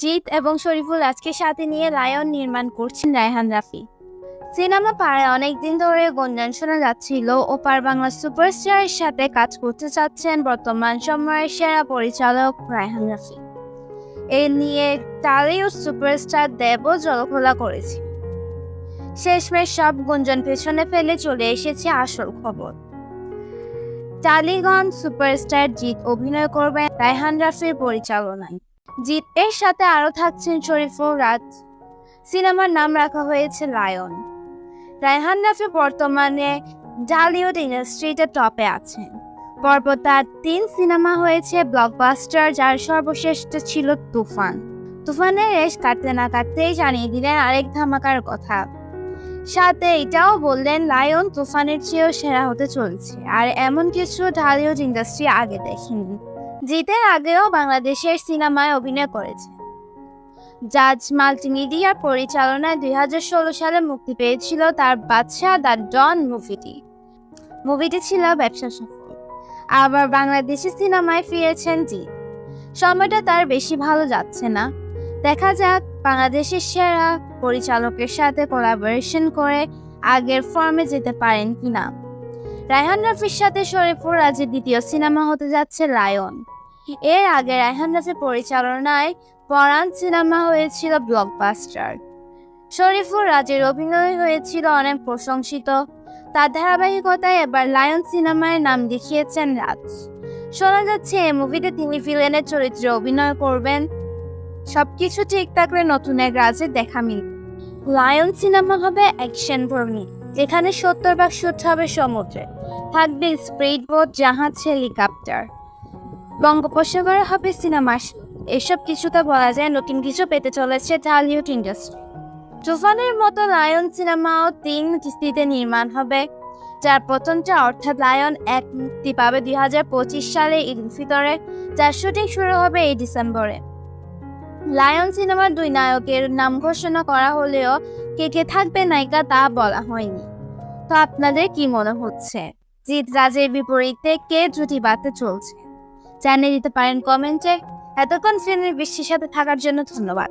জিৎ এবং শরীফুল আজকে সাথে নিয়ে লায়ন নির্মাণ করছেন রায়হান রাফি। সিনেমা পাড়ায় অনেকদিন ধরে গুঞ্জন শোনা যাচ্ছিল ওপার বাংলা সুপারস্টারের সাথে কাজ করতে চাচ্ছেন বর্তমান সময়ের সেরা পরিচালক রায়হান রাফি। এ নিয়ে টালিউড সুপারস্টার দেবও জলখোলা করেছে। শেষমেশ সব গুঞ্জন পেছনে ফেলে চলে এসেছে আসল খবর। টালিগঞ্জ সুপারস্টার জিৎ অভিনয় করবেন রায়হান রাফির পরিচালনায়। জিৎ, এর সাথে আরও থাকছেন শরীফুল রাজ। সিনেমার নাম রাখা হয়েছে লায়ন। রায়হান রাফি বর্তমানে ডালিউড ইন্ডাস্ট্রিতে টপে আছেন। পরপর তার তিন সিনেমা হয়েছে ব্লকবাস্টার, যার সর্বশ্রেষ্ঠ ছিল তুফান। তুফানের রেশ কাটতে না কাটতেই জানিয়ে দিলেন আরেক ধামাকার কথা। সাথে এটাও বললেন, লায়ন তুফানের চেয়েও সেরা হতে চলছে, আর এমন কিছু ঢালিউড ইন্ডাস্ট্রি আগে দেখেনি। জিতের আগেও বাংলাদেশের সিনেমায় অভিনয় করেছে। জাজ, মাল্টিমিডিয়ার পরিচালনায় দুই হাজার ষোলো সালে মুক্তি পেয়েছিল তার বাদশা দ্য ডন মুভিটি। মুভিটি ছিল ব্যবসা সফল। আবার বাংলাদেশি সিনেমায় ফিরেছেন জিৎ। সময়টা তার বেশি ভালো যাচ্ছে না। দেখা যাক, বাংলাদেশের সেরা পরিচালকের সাথে কোলাবোরেশন করে আগের ফর্মে যেতে পারেন কিনা। রায়হান রাফির সাথে শরীফুর রাজের দ্বিতীয় সিনেমা হতে যাচ্ছে লায়ন এর আগে রায়হান রাজের পরিচালনায় পরাণ সিনেমা হয়েছিল ব্লকবাস্টার। শরীফুর রাজের অভিনয় হয়েছিল অনেক প্রশংসিত। তার ধারাবাহিকতায় এবার লায়ন সিনেমায় নাম দেখিয়েছেন রাজ। শোনা যাচ্ছে, এই মুভিতে তিনি ভিলেনের চরিত্রে অভিনয় করবেন। সবকিছু ঠিক থাকলে নতুন এক রাজের দেখা মিলবে। লায়ন সিনেমা হবে অ্যাকশন ভর্মি যেখানে সত্তর ভাগ শুট হবে সমুদ্রে। থাকবে স্পিড বোট, জাহাজ, হেলিকপ্টার। বঙ্গোপসাগরে হবে সিনেমা এসব কিছুতে বলা যায়, নতুন কিছু পেতে চলেছে ঢালিউড ইন্ডাস্ট্রি। তুফানের মতো লায়ন সিনেমাও তিন কিস্তিতে নির্মাণ হবে। যার প্রথমটা অর্থাৎ লায়ন এক মুক্তি পাবে দুই হাজার পঁচিশ সালে ঈদ ফিতরে যার শুটিং শুরু হবে এই ডিসেম্বরে। লায়ন সিনেমার দুই নায়কের নাম ঘোষণা করা হলেও কে কে থাকবে নায়িকা তা বলা হয়নি। তো আপনাদের কি মনে হচ্ছে? জিৎ রাজের বিপরীতে কে জুটি বাঁধতে চলছে? জানিয়ে দিতে পারেন কমেন্টে। এতক্ষণ শ্রেণির বিশ্বের সাথে থাকার জন্য ধন্যবাদ।